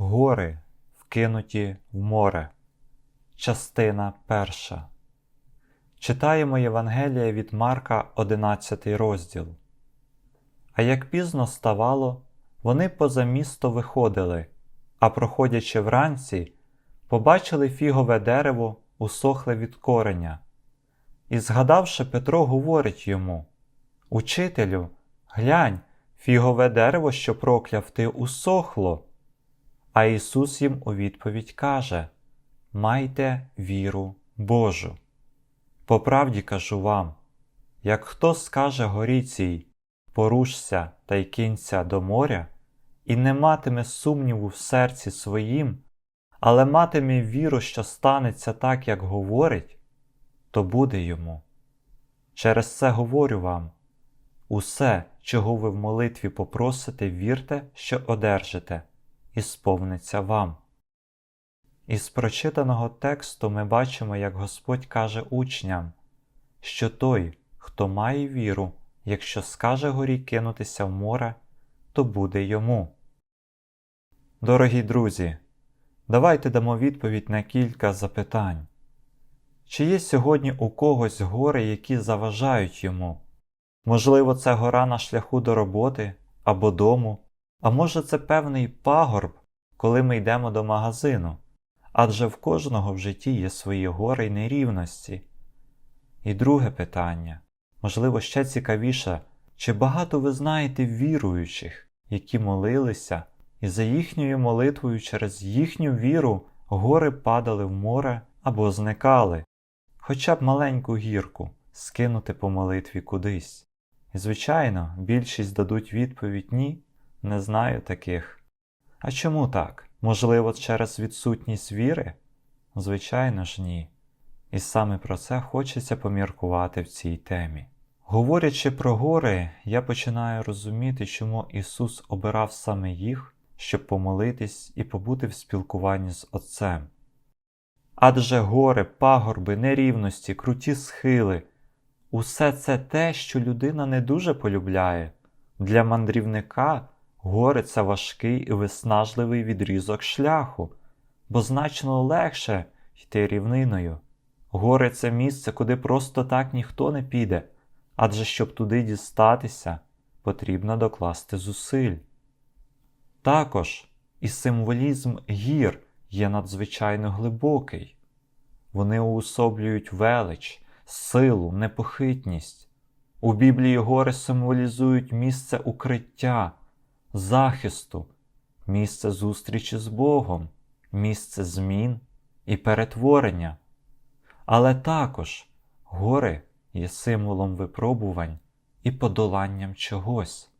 Гори вкинуті в море. Частина перша. Читаємо Євангелія від Марка, 11 розділ. А як пізно ставало, вони поза місто виходили, а проходячи вранці, побачили фігове дерево, усохле від кореня. І, згадавши, Петро говорить йому: Учителю, глянь, фігове дерево, що прокляв ти, усохло. А Ісус їм у відповідь каже: Майте віру Божу. По правді кажу вам, як хто скаже горі цій, порушся та й кинься до моря, і не матиме сумніву в серці своїм, але матиме віру, що станеться так, як говорить, то буде йому. Через це говорю вам усе, чого ви в молитві попросите, вірте, що одержите і сповниться вам. Із прочитаного тексту ми бачимо, як Господь каже учням, що той, хто має віру, якщо скаже горі кинутися в море, то буде йому. Дорогі друзі, давайте дамо відповідь на кілька запитань. Чи є сьогодні у когось гори, які заважають йому? Можливо, це гора на шляху до роботи або дому, а може це певний пагорб, коли ми йдемо до магазину, адже в кожного в житті є свої гори й нерівності. І друге питання, можливо, ще цікавіше, чи багато ви знаєте віруючих, які молилися, і за їхньою молитвою через їхню віру гори падали в море або зникали, хоча б маленьку гірку скинути по молитві кудись. І, звичайно, більшість дадуть відповідь ні, не знаю таких. А чому так? Можливо, через відсутність віри? Звичайно ж, ні. І саме про це хочеться поміркувати в цій темі. Говорячи про гори, я починаю розуміти, чому Ісус обирав саме їх, щоб помолитись і побути в спілкуванні з Отцем. Адже гори, пагорби, нерівності, круті схили усе це те, що людина не дуже полюбляє. Для мандрівника гори це важкий і виснажливий відрізок шляху, бо значно легше йти рівниною. Гори це місце, куди просто так ніхто не піде, адже щоб туди дістатися, потрібно докласти зусиль. Також і символізм гір є надзвичайно глибокий. Вони уособлюють велич, силу, непохитність. У Біблії гори символізують місце укриття, захисту, місце зустрічі з Богом, місце змін і перетворення. Але також гори є символом випробувань і подоланням чогось.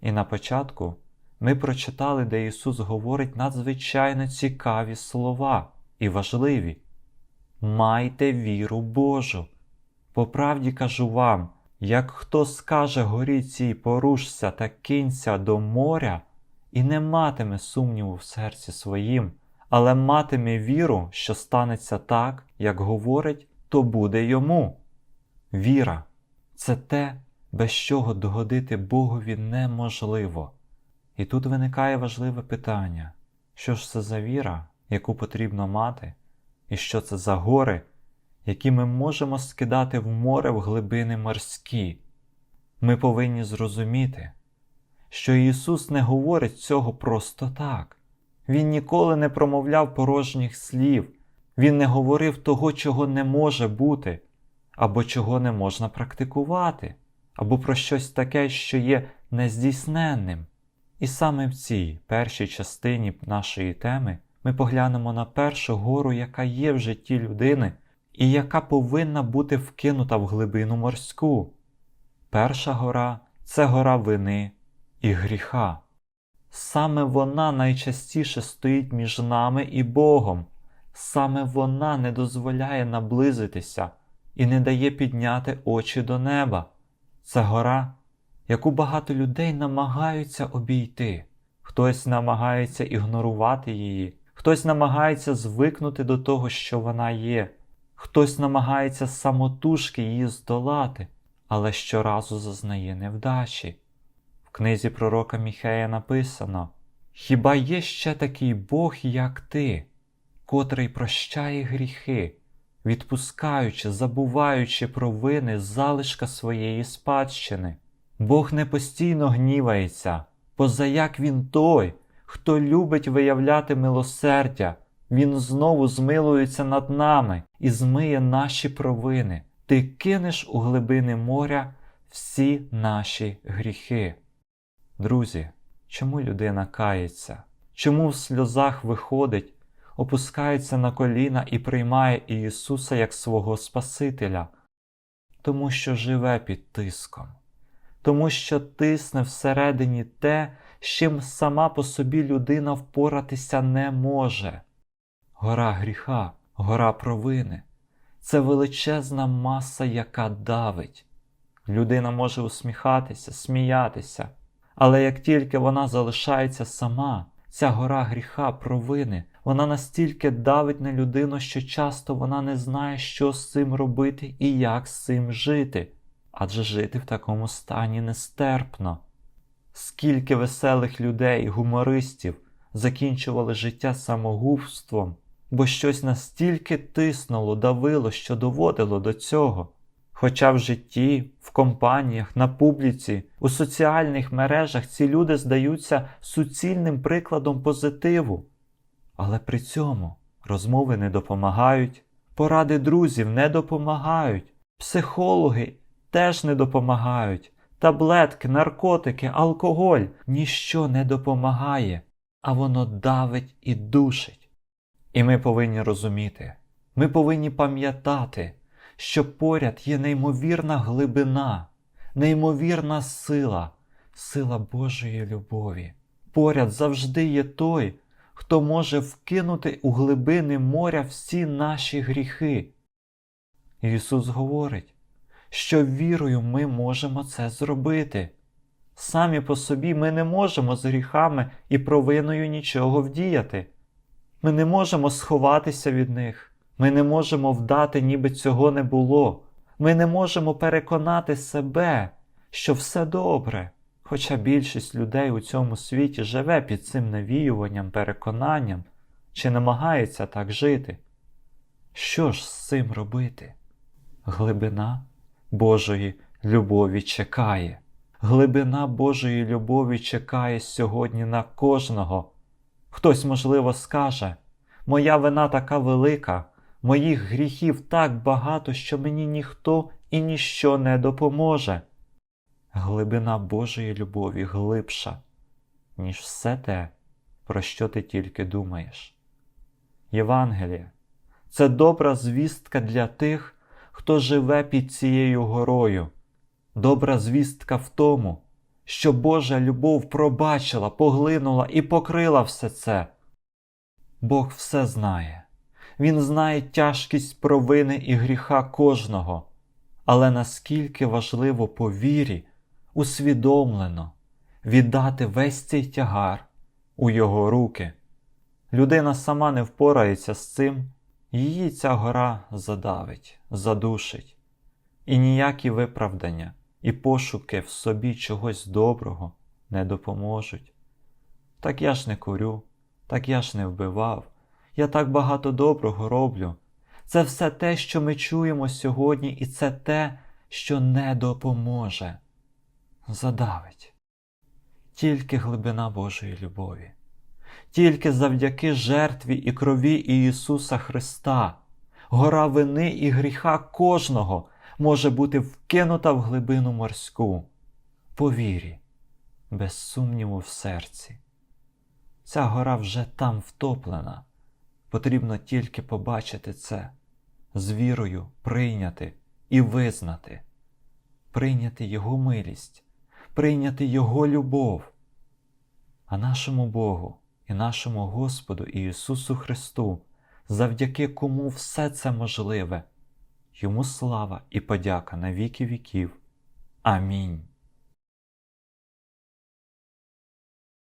І на початку ми прочитали, де Ісус говорить надзвичайно цікаві слова і важливі. Майте віру Божу. По правді кажу вам, як хто скаже горі цій порушся та кинься до моря, і не матиме сумніву в серці своїм, але матиме віру, що станеться так, як говорить, то буде йому. Віра це те, без чого догодити Богові неможливо. І тут виникає важливе питання: що ж це за віра, яку потрібно мати, і що це за гори, які ми можемо скидати в море в глибини морські? Ми повинні зрозуміти, що Ісус не говорить цього просто так. Він ніколи не промовляв порожніх слів, Він не говорив того, чого не може бути, або чого не можна практикувати, або про щось таке, що є нездійсненним. І саме в цій першій частині нашої теми ми поглянемо на першу гору, яка є в житті людини, і яка повинна бути вкинута в глибину морську. Перша гора це гора вини і гріха. Саме вона найчастіше стоїть між нами і Богом, саме вона не дозволяє наблизитися і не дає підняти очі до неба. Це гора, яку багато людей намагаються обійти. Хтось намагається ігнорувати її, хтось намагається звикнути до того, що вона є, хтось намагається самотужки її здолати, але щоразу зазнає невдачі. В книзі пророка Міхея написано: Хіба є ще такий Бог, як ти, котрий прощає гріхи, відпускаючи, забуваючи провини залишка своєї спадщини? Бог не постійно гнівається, позаяк він той, хто любить виявляти милосердя, він знову змилується над нами і змиє наші провини. Ти кинеш у глибини моря всі наші гріхи. Друзі, чому людина кається? Чому в сльозах виходить, опускається на коліна і приймає Ісуса як свого Спасителя? Тому що живе під тиском, тому що тисне всередині те, з чим сама по собі людина впоратися не може. Гора гріха, гора провини це величезна маса, яка давить. Людина може усміхатися, сміятися, але як тільки вона залишається сама, ця гора гріха, провини, вона настільки давить на людину, що часто вона не знає, що з цим робити і як з цим жити. Адже жити в такому стані нестерпно. Скільки веселих людей, гумористів закінчували життя самогубством, бо щось настільки тиснуло, давило, що доводило до цього. Хоча в житті, в компаніях, на публіці, у соціальних мережах ці люди здаються суцільним прикладом позитиву. Але при цьому розмови не допомагають, поради друзів не допомагають, психологи теж не допомагають, таблетки, наркотики, алкоголь ніщо не допомагає, а воно давить і душить. І ми повинні розуміти, ми повинні пам'ятати, що поряд є неймовірна глибина, неймовірна сила, сила Божої любові. Поряд завжди є той, хто може вкинути у глибини моря всі наші гріхи. Ісус говорить, що вірою ми можемо це зробити. Самі по собі ми не можемо з гріхами і провиною нічого вдіяти. Ми не можемо сховатися від них. Ми не можемо вдати, ніби цього не було. Ми не можемо переконати себе, що все добре. Хоча більшість людей у цьому світі живе під цим навіюванням, переконанням чи намагається так жити. Що ж з цим робити? Глибина Божої любові чекає. Глибина Божої любові чекає сьогодні на кожного. Хтось, можливо, скаже, моя вина така велика, моїх гріхів так багато, що мені ніхто і ніщо не допоможе. Глибина Божої любові глибша, ніж все те, про що ти тільки думаєш. Євангеліє це добра звістка для тих, хто живе під цією горою. Добра звістка в тому, що Божа любов пробачила, поглинула і покрила все це. Бог все знає. Він знає тяжкість провини і гріха кожного, але наскільки важливо по вірі усвідомлено віддати весь цей тягар у його руки. Людина сама не впорається з цим, її ця гора задавить, задушить, і ніякі виправдання і пошуки в собі чогось доброго не допоможуть. Так я ж не курю, так я ж не вбивав, я так багато доброго роблю. Це все те, що ми чуємо сьогодні, і це те, що не допоможе. Задавить. Тільки глибина Божої любові, тільки завдяки жертві і крові Ісуса Христа, гора вини і гріха кожного може бути вкинута в глибину морську, по вірі, без сумніву в серці. Ця гора вже там втоплена. Потрібно тільки побачити це, з вірою прийняти і визнати, прийняти Його милість, прийняти Його любов. А нашому Богу і нашому Господу Ісусу Христу, завдяки кому все це можливе, йому слава і подяка на віки віків. Амінь.